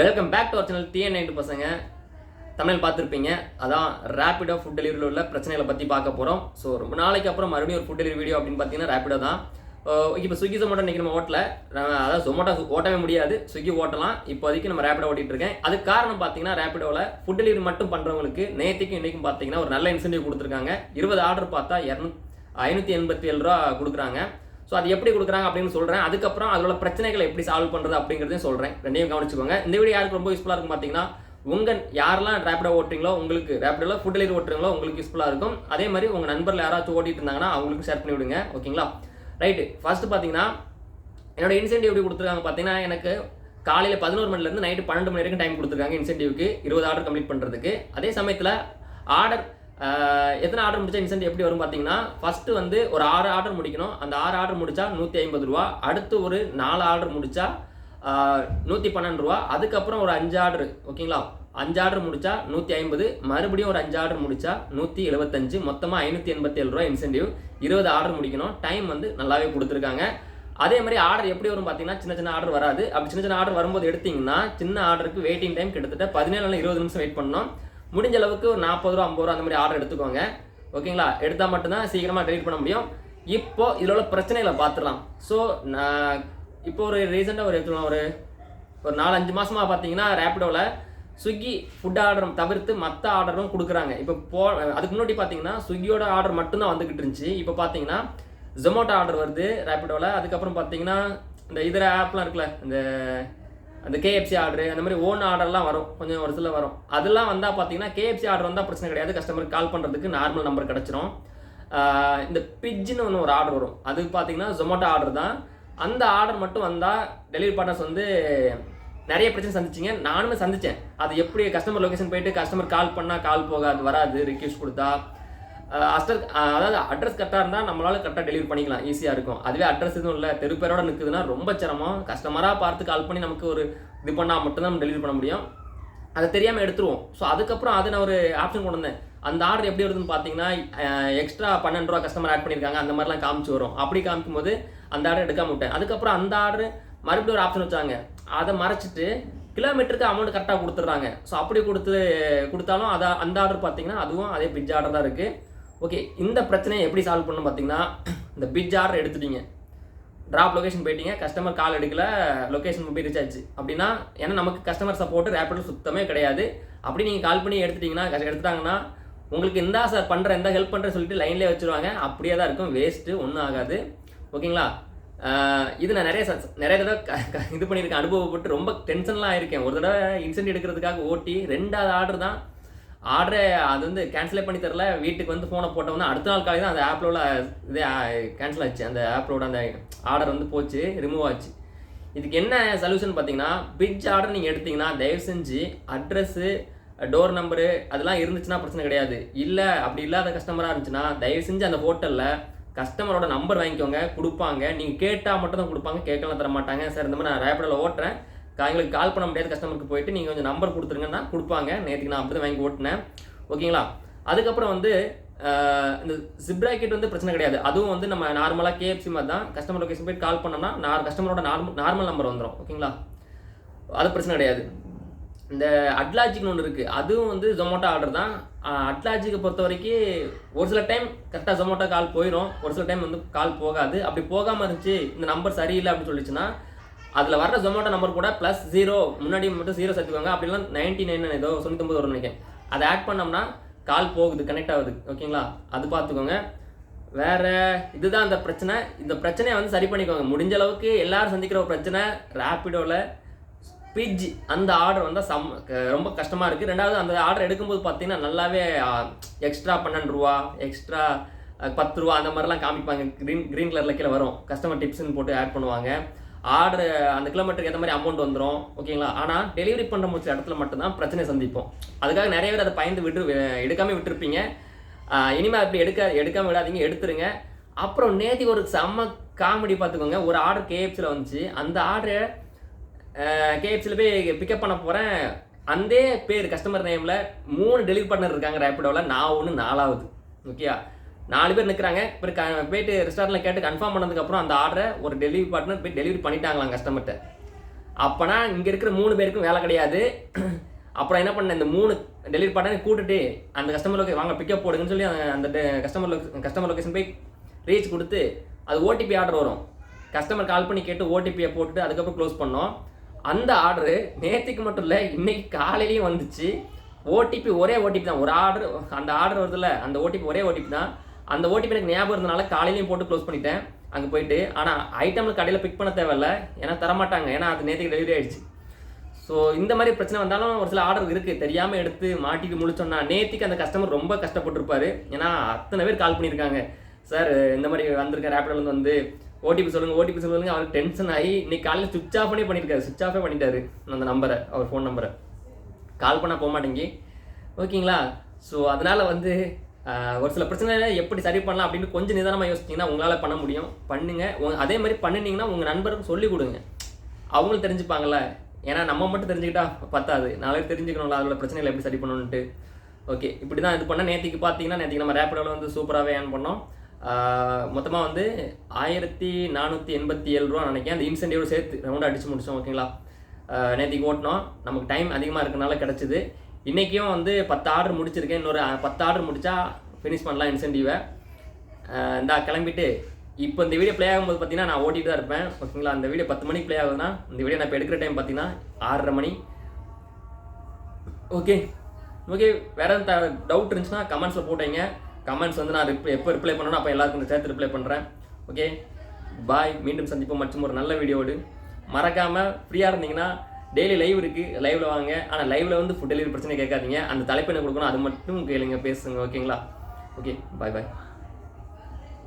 Welcome back to our channel TN night பசங்க. தமிழ் பார்த்துருப்பீங்க. அதான் ரேப்பிடோ ஃபுட் டெலிவரியில் உள்ள பிரச்சனைகளை பற்றி பார்க்க போகிறோம் ஸோ ரொம்ப நாளைக்கு அப்புறம் மறுபடியும் ஒரு ஃபுட் டெலிவரி வீடியோ அப்படின்னு பார்த்தீங்கன்னா ரேப்பிடோ தான். இப்போ ஸ்விக்கி ஜொமேட்டோ இன்றைக்கி நம்ம ஓட்டல. அதாவது ஜொமேட்டோ ஓட்டவே முடியாது. ஸ்விக்கி ஓட்டலாம். இப்போதைக்கு நம்ம ரேப்பிடோ ஓட்டிகிட்டு இருக்கேன். அதுக்கு காரணம் பார்த்தீங்கன்னா ரேப்பிடோவில் ஃபுட் டெலிவரி மட்டும் பண்ணுறவங்களுக்கு நேற்றுக்கும் இன்றைக்கும் பார்த்தீங்கன்னா ஒரு நல்ல இன்சென்டிவ் கொடுத்துருக்காங்க. இருபது ஆர்டர் பார்த்தா இரநூ ஐநூற்றி எண்பத்தி ஏழு ரூபா கொடுக்குறாங்க. ஸோ அது எப்படி கொடுக்குறாங்க அப்படின்னு சொல்கிறேன் அதுக்கப்புறம் அதோட பிரச்சனைகளை எப்படி சால்வ் பண்ணுறது அப்படிங்கிறதையும் சொல்கிறேன் ரெண்டையும் கவனிச்சுக்கோங்க. இந்த வீடியோ யாருக்கு ரொம்ப யூஸ்ஃபுல்லாக இருக்கும் பார்த்தீங்கன்னா உங்கள் யாரெல்லாம் ரேப்பிடோ ஓட்டுறீங்களோ உங்களுக்கு ரேப்பிடோவில் ஃபுட் டெலிவரி ஓட்டுறீங்களோ உங்களுக்கு யூஸ்ஃபுல்லாக இருக்கும். அதே மாதிரி உங்கள் நண்பரில் யாராச்சும் ஓட்டிட்டு இருந்தாங்கன்னா அவங்களுக்கு ஷேர் பண்ணி விடுங்க. ஓகேங்களா ரைட்டு ஃபர்ஸ்ட் பார்த்தீங்கன்னா என்னோட இன்சென்டிவ் எப்படி கொடுத்துருக்காங்க பார்த்தீங்கன்னா எனக்கு காலையில் பதினோரு மணிலேருந்து நைட்டு பன்னெண்டு மணி வரைக்கும் டைம் கொடுத்துருக்காங்க இன்சென்டிவ்க்கு இருபது ஆர்டர் கம்ப்ளீட் பண்ணுறதுக்கு அதே சமயத்தில் ஆர்டர் எத்தனை ஆர்டர் முடிச்சா இன்சென்டிவ் எப்படி வரும் பார்த்தீங்கன்னா ஃபஸ்ட்டு வந்து ஒரு ஆறு ஆர்டர் முடிக்கணும். அந்த ஆறு ஆர்டர் முடித்தா நூற்றி ஐம்பது ரூபா. அடுத்து ஒரு நாலு ஆர்டர் முடித்தா நூற்றி பன்னெண்டு ரூபா. அதுக்கப்புறம் ஒரு அஞ்சு ஆர்டர் ஓகேங்களா? அஞ்சு ஆர்டர் முடிச்சா நூற்றி ஐம்பது. மறுபடியும் ஒரு அஞ்சு ஆர்டர் முடிச்சா நூற்றி எழுபத்தஞ்சு மொத்தமாக ஐநூற்றி எண்பத்தி ஏழு ரூபா இன்சென்டிவ் இருபது ஆர்டர் முடிக்கணும். டைம் வந்து நல்லாவே கொடுத்துருக்காங்க. அதே மாதிரி ஆர்டர் எப்படி வரும் பார்த்தீங்கன்னா சின்ன சின்ன ஆர்டர் வராது. அப்படி சின்ன சின்ன ஆர்டர் வரும்போது எடுத்தீங்கன்னா சின்ன ஆர்டருக்கு வெயிட்டிங் டைம் கிட்டத்தட்ட பதினேழு இருபது நிமிஷம் வெயிட் பண்ணோம் முடிஞ்ச அளவுக்கு ஒரு நாற்பது ரூபா ஐம்பது ரூபா அந்த மாதிரி ஆர்டர் எடுத்துக்கோங்க. ஓகேங்களா? எடுத்தால் மட்டும்தான் சீக்கிரமாக டெலிட் பண்ண முடியும். இப்போ இதில் உள்ள பிரச்சனைகளை பார்த்துடலாம். ஸோ நான் இப்போ ஒரு ரீசெண்டாக ஒரு எடுத்துக்கலாம். ஒரு ஒரு நாலு அஞ்சு மாதமாக பார்த்தீங்கன்னா ரேப்பிடோவில் ஸ்விக்கி ஃபுட் ஆர்டர் தவிர்த்து மற்ற ஆர்டரும் கொடுக்குறாங்க. இப்போ போ அதுக்கு முன்னாடி பார்த்தீங்கன்னா ஸ்விக்கியோட ஆர்டர் மட்டும்தான் வந்துக்கிட்டு இருந்துச்சு. இப்போ பார்த்தீங்கன்னா ஜொமேட்டோ ஆர்டர் வருது ரேப்பிடோவில் அதுக்கப்புறம் பார்த்தீங்கன்னா இந்த இதர ஆப்லாம் இருக்குல்ல இந்த அந்த கேஎஃப்சி ஆர்டர் அந்த மாதிரி ஓன் ஆர்டர்லாம் வரும். கொஞ்சம் ஒரு சில வரும். அதெல்லாம் வந்தால் பார்த்தீங்கன்னா கேஎஃப்சி ஆர்டர் வந்தால் பிரச்சனை கிடையாது. கஸ்டமருக்கு கால் பண்ணுறதுக்கு நார்மல் நம்பர் கிடச்சிரும். இந்த பிஜ்ஜின்னு ஒன்று ஒரு ஆர்டர் வரும். அது பார்த்தீங்கன்னா ஜொமேட்டோ ஆர்டர் தான். அந்த ஆர்டர் மட்டும் வந்தால் டெலிவரி பார்ட்னர்ஸ் வந்து நிறைய பிரச்சனை சந்திச்சிங்க. நானுமே சந்தித்தேன் அது எப்படி கஸ்டமர் லொகேஷன் போயிட்டு கஸ்டமர் கால் பண்ணால் கால் போகாது வராது ரிக்வெஸ்ட் கொடுத்தா. அஸ்டர் அதாவது அட்ரஸ் கரெக்டாக இருந்தால் நம்மளால கரெக்டாக டெலிவரி பண்ணிக்கலாம். ஈஸியாக இருக்கும். அதுவே அட்ரஸ் எதுவும் இல்லை. தெரு பேரோட நிற்குதுன்னா ரொம்ப சிரமம். கஸ்டமராக பார்த்து கால் பண்ணி நமக்கு ஒரு இது பண்ணால் மட்டும்தான் நம்ம டெலிவரி பண்ண முடியும். அதை தெரியாமல் எடுத்துருவோம். ஸோ அதுக்கப்புறம் அது நான் ஒரு ஆப்ஷன் கொண்டு வந்தேன். அந்த ஆர்டர் எப்படி வருதுன்னு பார்த்தீங்கன்னா எக்ஸ்ட்ரா பன்னெண்டு ரூபா கஸ்டமர் ஆட் பண்ணியிருக்காங்க. அந்த மாதிரிலாம் காமிச்சு வரும். அப்படி காமிக்கும் போது அந்த ஆர்டர் எடுக்காம விட்டேன். அதுக்கப்புறம் அந்த ஆர்டர் மறுபடியும் ஒரு ஆப்ஷன் வச்சாங்க. அதை மறைச்சிட்டு கிலோமீட்டருக்கு அமௌண்ட் கரெக்டாக கொடுத்துட்றாங்க. ஸோ அப்படி கொடுத்து கொடுத்தாலும் அதை அந்த ஆர்டர் பார்த்தீங்கன்னா அதுவும் அதே பிட்ஜ் ஆர்டர் தான் இருக்குது ஓகே இந்த பிரச்சனையை எப்படி சால்வ் பண்ணணும் பார்த்தீங்கன்னா இந்த பிட்ஜ் ஆர்டர் எடுத்துட்டீங்க. ட்ராப் லொகேஷன் போயிட்டீங்க கஸ்டமர் கால் எடுக்கல லொக்கேஷன் மொபைல் ரீச் ஆச்சு அப்படின்னா ஏன்னா நமக்கு கஸ்டமர் சப்போர்ட் ரேப்பிடோ சுத்தமே கிடையாது. அப்படி நீங்கள் கால் பண்ணி எடுத்துட்டீங்கன்னா எடுத்துட்டாங்கன்னா உங்களுக்கு இந்த சார் பண்ணுற எந்த ஹெல்ப் பண்ணுறேன்னு சொல்லிட்டு லைன்லேயே வச்சுருவாங்க. அப்படியே தான் இருக்கும் வேஸ்ட்டு ஒன்றும் ஆகாது. ஓகேங்களா இது நான் நிறைய ச- நிறைய தடவை க- இது பண்ணியிருக்கேன் அனுபவப்பட்டு ரொம்ப டென்ஷன்லாம் ஆயிருக்கேன். ஒரு தடவை இன்சென்ட் எடுக்கிறதுக்காக ஓட்டி ரெண்டாவது ஆர்டர் தான் ஆர்டரை அது வந்து கேன்சலே பண்ணி தரல. வீட்டுக்கு வந்து ஃபோனை போட்டோம்னா அடுத்த நாள் காலையில் தான் அந்த ஆப்பில் உள்ள இது கேன்சல் ஆச்சு. அந்த ஆப்பிலோட அந்த ஆர்டர் வந்து போச்சு ரிமூவ் ஆச்சு. இதுக்கு என்ன சொல்யூஷன் பார்த்தீங்கன்னா பிட்ஜ் ஆர்டர் நீங்கள் எடுத்தீங்கன்னா தயவு செஞ்சு அட்ரஸ்ஸு டோர் நம்பரு அதெல்லாம் இருந்துச்சுன்னா பிரச்சனை கிடையாது. இல்லை அப்படி இல்லாத கஸ்டமராக இருந்துச்சுன்னா தயவு செஞ்சு அந்த ஹோட்டலில் கஸ்டமரோட நம்பர் வாங்கிக்கோங்க கொடுப்பாங்க. நீங்கள் கேட்டால் மட்டும் தான் கொடுப்பாங்க கேட்கலாம் தர மாட்டாங்க சார் இந்த மாதிரி நான் ரேப்பிடில் ஓட்டுறேன். எங்களுக்கு கால் பண்ண முடியாது கஸ்டமருக்கு போயிட்டு நீங்கள் கொஞ்சம் நம்பர் கொடுத்துருங்கன்னா கொடுப்பாங்க. நேற்றுக்கு நான் அப்படி தான் வாங்கி ஓட்டினேன். ஓகேங்களா? அதுக்கப்புறம் வந்து இந்த இந்த ஜிப்ராக்கெட் வந்து பிரச்சனை கிடையாது. அதுவும் வந்து நம்ம நார்மலாக கேஎஃப்சி மாதிரி தான். கஸ்டமர் லொக்கேஷன் போய் கால் பண்ணோம்னா நான் கஸ்டமரோட நார்மல் நார்மல் நம்பர் வந்துடும் ஓகேங்களா? அது பிரச்சனை கிடையாது. இந்த அட்லாஜிக்னு ஒன்று இருக்குது அதுவும் வந்து ஜொமேட்டோ ஆர்டர் தான். அட்லாஜிக்கை பொறுத்த வரைக்கும் ஒரு சில டைம் கரெக்டாக ஜொமோட்டோ கால் போயிடும் ஒரு சில டைம் வந்து கால் போகாது. அப்படி போகாமல் இருந்துச்சு இந்த நம்பர் சரியில்லை அப்படின்னு சொல்லிச்சுன்னா அதில் வர்ற ஜொமேட்டோ நம்பர் கூட ப்ளஸ் ஜீரோ முன்னாடி மட்டும் ஜீரோ சேர்த்துக்கோங்க. அப்படிலாம் நைன்டி நைன் ஏதோ தொண்ணூத்தொம்பது வரும் நினைக்கிறேன். அதை ஆட் பண்ணோம்னா கால் போகுது கனெக்ட் ஆகுது. ஓகேங்களா அது பார்த்துக்கோங்க. வேற இதுதான் அந்த பிரச்சனை. இந்த பிரச்சனையை வந்து சரி பண்ணிக்கோங்க. முடிஞ்ச அளவுக்கு எல்லாரும் சந்திக்கிற ஒரு பிரச்சனை ரேப்பிடோவில் பிஜ் அந்த ஆர்டர் வந்தால் சம் ரொம்ப கஷ்டமாக இருக்குது ரெண்டாவது அந்த ஆர்டர் எடுக்கும்போது பார்த்தீங்கன்னா நல்லாவே எக்ஸ்ட்ரா பன்னெண்டு ரூபா எக்ஸ்ட்ரா பத்து ரூபா அந்த மாதிரிலாம் காமிப்பாங்க. க்ரீன் க்ரீன் கலரில் கீழே வரும். கஸ்டமர் டிப்ஸ்னு போட்டு ஆட் பண்ணுவாங்க. ஆர்டர் அந்த கிலோமீட்டருக்கு ஏற்ற மாதிரி அமௌண்ட் வந்துடும் ஓகேங்களா ஆனால் டெலிவரி பண்ணுற முடிச்ச இடத்துல மட்டும்தான் பிரச்சனை சந்திப்போம். அதுக்காக நிறைய பேர் அதை பயந்து விட்டு எடுக்காமல் விட்டுருப்பீங்க. இனிமேல் அப்படி எடுக்க எடுக்காமல் விடாதீங்க எடுத்துருங்க. அப்புறம் நேத்தி ஒரு செம்ம காமெடி பார்த்துக்கோங்க. ஒரு ஆர்டர் கேஎஃப்சியில் வந்துச்சு. அந்த ஆர்டரை கேஎஃப்சியில் போய் பிக்கப் பண்ண போகிறேன் அந்த பேர் கஸ்டமர் நேமில் மூணு டெலிவரி பார்ட்னர் இருக்காங்க ரேப்பிடோவில் நான் ஒன்று நாலாவது. ஓகேயா நாலு பேர் நிற்கிறாங்க இப்போ போயிட்டு ரெஸ்டாரண்ட்டில் கேட்டு கன்ஃபார்ம் பண்ணதுக்கப்புறம் அந்த ஆர்டரை ஒரு டெலிவரி பார்ட்னர் போய் டெலிவரி பண்ணிட்டாங்களாம் கஸ்டமர்கிட்ட அப்போனா இங்கே இருக்கிற மூணு பேருக்கும் வேலை கிடையாது. அப்புறம் என்ன பண்ணேன் இந்த மூணு டெலிவரி பார்ட்னர் கூட்டுட்டு அந்த கஸ்டமர் லொக்கே வாங்க பிக்கப் போடுங்கன்னு சொல்லி அந்த- கஸ்டமர் கஸ்டமர் கஸ்டமர் லொக்கேஷன் போய் ரீச் கொடுத்து அது ஓடிபி ஆர்டர் வரும். கஸ்டமர் கால் பண்ணி கேட்டு ஓடிபியை போட்டுட்டு அதுக்கப்புறம் க்ளோஸ் பண்ணோம். அந்த ஆர்டரு நேற்றுக்கு மட்டும் இல்லை இன்னைக்கு காலையிலையும் வந்துச்சு. ஓடிபி ஒரே ஓடிபி தான். ஒரு ஆர்டர் அந்த ஆர்டர் வருதுல்ல அந்த ஓடிபி ஒரே ஓடிபி தான். அந்த ஓடிபி எனக்கு ஞாபகம் இருந்தனால காலையிலையும் போட்டு க்ளோஸ் பண்ணிட்டேன். அங்கே போயிட்டு ஆனால் ஐட்டமில் கடையில் பிக் பண்ண தேவையில்ல. ஏன்னா தரமாட்டாங்க. ஏன்னா அது நேற்றுக்கு டெலிவரி ஆயிடுச்சு. ஸோ இந்த மாதிரி பிரச்சனை வந்தாலும் ஒரு சில ஆர்டர் இருக்குது தெரியாமல் எடுத்து மாட்டிட்டு முடிச்சோன்னா நேற்றுக்கு அந்த கஸ்டமர் ரொம்ப கஷ்டப்பட்டிருப்பாரு. ஏன்னா அத்தனை பேர் கால் பண்ணியிருக்காங்க. சார் இந்த மாதிரி வந்திருக்கேன் ரேப்பிடோலேருந்து வந்து ஓடிபி சொல்லுங்கள் ஓடிபி சொல்லுங்கள் அவருக்கு டென்ஷன் ஆகி இன்னைக்கு காலையில் சுவிச் ஆஃப் பண்ணியிருக்காரு. சுவிச் ஆஃபே பண்ணிட்டாரு. அந்த நம்பரை அவர் ஃபோன் நம்பரை கால் பண்ணால் போக மாட்டேங்கி. ஓகேங்களா ஸோ அதனால் வந்து ஒரு சில பிரச்சனை எப்படி சரி பண்ணலாம் அப்படின்னு கொஞ்சம் நிதானமாக யோசிச்சிங்கன்னா உங்களால் பண்ண முடியும். பண்ணுங்க. அதே மாதிரி பண்ணினீங்கன்னா உங்கள் நண்பருக்கும் சொல்லிக் கொடுங்க. அவங்களும் தெரிஞ்சுப்பாங்கல்ல. ஏன்னா நம்ம மட்டும் தெரிஞ்சுக்கிட்டா பத்தாது. நாளைக்கு தெரிஞ்சுக்கணும்ல அதோட பிரச்சனைகளை எப்படி சரி பண்ணணுன்ட்டு ஓகே இப்படி தான் இது பண்ண நேற்றுக்கு பார்த்தீங்கன்னா நேற்றுக்கு நம்ம ரேப்பிடோவில் வந்து சூப்பராகவே ஏர்ன் பண்ணோம். மொத்தமாக வந்து ஆயிரத்தி நானூற்றி எண்பத்தி ஏழு ரூபா நினைக்கிறேன். அந்த இன்சென்டிவ் சேர்த்து ரவுண்டாக அடிச்சு முடிச்சோம் ஓகேங்களா நேற்றுக்கு ஓட்டினோம். நமக்கு டைம் அதிகமாக இருக்கனால கிடச்சிது. இன்றைக்கும் வந்து பத்து ஆர்டர் முடிச்சிருக்கேன். இன்னொரு பத்து ஆர்டர் முடித்தா ஃபினிஷ் பண்ணலாம் இன்சென்டிவை இந்தா கிளம்பிட்டு. இப்போ இந்த வீடியோ ப்ளே ஆகும்போது பார்த்தீங்கன்னா நான் ஓட்டிட்டு தான் இருப்பேன். ஓகேங்களா? அந்த வீடியோ பத்து மணிக்கு ப்ளே ஆகுதுன்னா இந்த வீடியோ நான் இப்போ எடுக்கிற டைம் பார்த்தீங்கன்னா ஆறரை மணி. ஓகே ஓகே வேற எந்த டவுட் இருந்துச்சுன்னா கமெண்ட்ஸில் போட்டீங்க. கமெண்ட்ஸ் வந்து நான் ரிப்ளை எப்போ ரிப்ளை பண்ணணும் அப்போ எல்லாருக்கும் சேர்த்து ரிப்ளை பண்ணுறேன் ஓகே பாய் மீண்டும் சந்திப்போம். மற்றும் ஒரு நல்ல வீடியோடு மறக்காமல் ஃப்ரீயாக இருந்தீங்கன்னா டெய்லி லைவ் இருக்குது லைவில் வாங்க. ஆனால் லைவில் வந்து ஃபுட் டெலிவரி பிரச்சனை கேட்காதீங்க. அந்த தலைப்பு என்ன கொடுக்கணும் அது மட்டும் கேளுங்க பேசுங்க ஓகேங்களா ஓகே பாய் பாய்